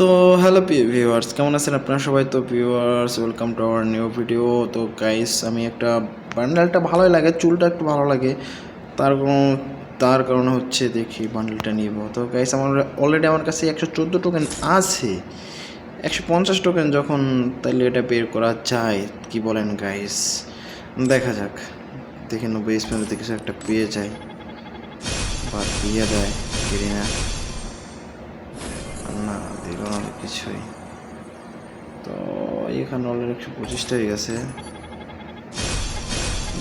তো hello viewers কেমন আছেন আপনারা সবাই? তো viewers welcome to our new video তো গাইস আমি একটা বান্ডেলটা ভালোই লাগে, চুলটা একটু ভালো লাগে। তার তার কারণে হচ্ছে দেখি বান্ডেলটা নিব। তো গাইস আমার অলরেডি আমার কাছে একশো চোদ্দ টোকেন আছে। একশো পঞ্চাশ টোকেন যখন, তাইলে এটা বের করা যায়, কি বলেন গাইস দেখা যাক। দেখে নব্বই স্পেন্ড কিছু একটা পেয়ে যায়। বা দিয়ে দেয় কিনি না, দিল না কিছুই। তো এখানে অলরেডি একশো গেছে।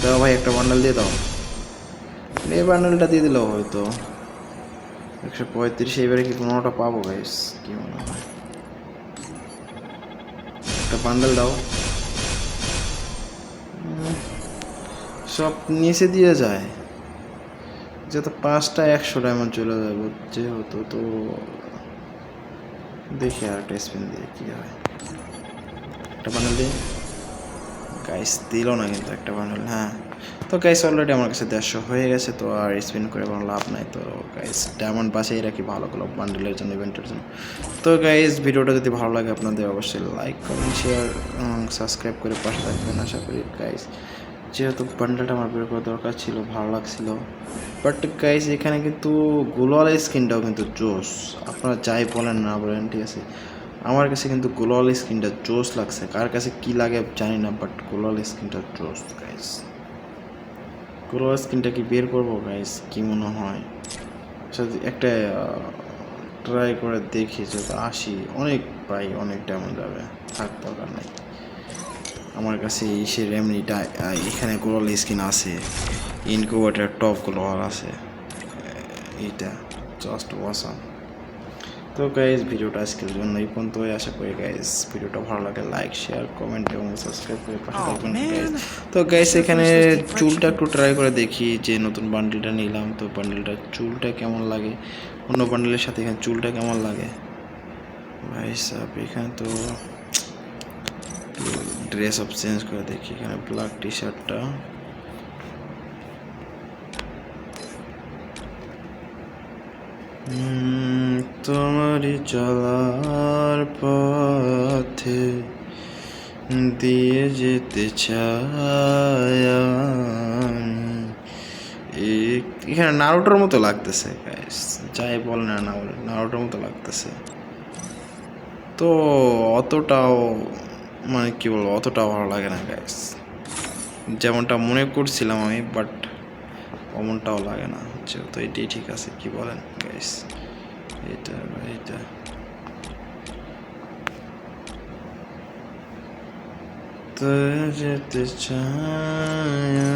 দাও ভাই, একটা বান্ডেল দিয়ে দাও। এই দিয়ে দিলেও হয়তো। একশো পঁয়ত্রিশ, এইবারে কি পনেরোটা পাবো কি মনে হয়। একটা বান্ডেল দাও। সব নিচে দিয়ে যায়। যত পাঁচটা একশো ডায়মন্ড চলে যাবে, যেহেতু তো দেখি আর একটা স্পিন দিয়ে কী হয়। একটা বান্ডেল দিয়ে গাইস দিল না কিন্তু একটা বানাল হ্যাঁ। তো গাইস অলরেডি আমার কাছে দেড়শো হয়ে গেছে, তো আর স্পিন করে কোনো লাভ নাই। তো গাইস ডায়মন্ড বাঁচিয়ে রাখি ভালো ভালো বান্ডেলের জন্য ইভেন্টের জন্য। তো গাইস ভিডিওটা যদি ভালো লাগে আপনাদের অবশ্যই লাইক কমেন্ট শেয়ার সাবস্ক্রাইব করে পাশে থাকবেন। আশা করি গাইস যেহেতু বান্ডেলটা আমার বের করা দরকার ছিল ভালো লাগছিল। বাট গাইস এখানে কিন্তু গ্লোয়াল স্কিনটাও কিন্তু জোস। আপনারা যাই বলেন না বলেন ঠিক আছে? আমার কাছে কিন্তু গ্লোয়াল স্কিনটা জোস লাগছে। কার কাছে কি লাগে জানি না বাট গ্লোয়াল স্কিনটা জোস গাইস গ্লোয়াল স্কিনটা কি বের করব গাইস কি মনে হয়? আচ্ছা, একটা ট্রাই করে দেখি যে আসি অনেক পাই অনেক ডায়মন্ড যাবে থাক দরকার নাই। আমার কাছে সে রেমনিটা এখানে গ্লোয়াল স্কিন আছে ইনকুবেটার টপ গ্লোয়াল আছে এইটা জাস্ট ওয়াসাম তো গাইজ ভিডিওটা আজকের জন্য এই পর্যন্তই। আশা করি গাইজ ভিডিওটা ভালো লাগে লাইক শেয়ার কমেন্ট এবং সাবস্ক্রাইব করে পাশে থাকবেন তো গাইজ এখানে চুলটা একটু ট্রাই করে দেখি যে নতুন বান্ডিলটা নিলাম। তো বান্ডেলটা চুলটা কেমন লাগে? অন্য বান্ডিলের সাথে এখানে চুলটা কেমন লাগে? ভাই সাহেব এখানে তো ড্রেস অফ চেঞ্জ করে দেখি এখানে ব্ল্যাক টি। শার্টটা তোমারই চলার পথে দিয়ে যেতে চাই এখানে নারুটোর মতো লাগতেছে। যাই বল না না বলে নারুটোর মতো লাগতেছে। তো অতটাও মানে কী বলব, অতটা ভালো লাগে না গাইস যেমনটা মনে করছিলাম আমি বাট অমনটাও লাগে না। যেহেতু এটাই ঠিক আছে, কি বলেন গাইস এটা তো যেতে আমি।